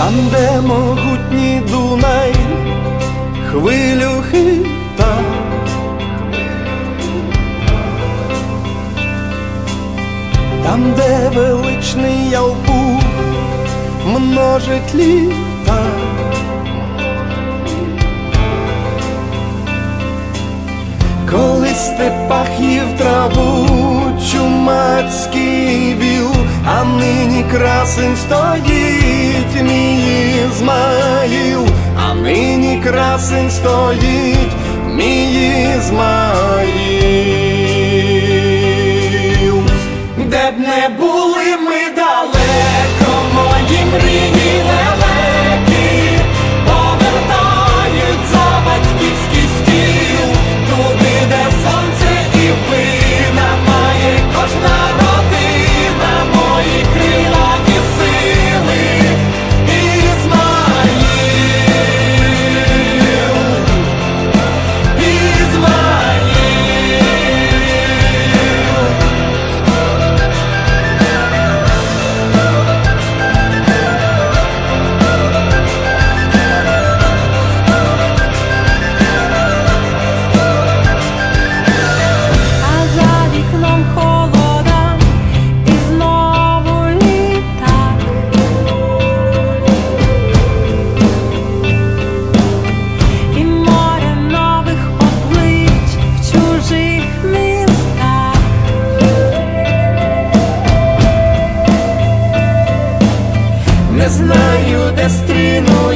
там, де могутній Дунай, хвилю хита. Там, де величний Ялпух множить літа. Коли степах їв траву чумацький а нині красень стоїть мій Ізмаїл, а нині красень стоїть мій Ізмаїл. Де стріну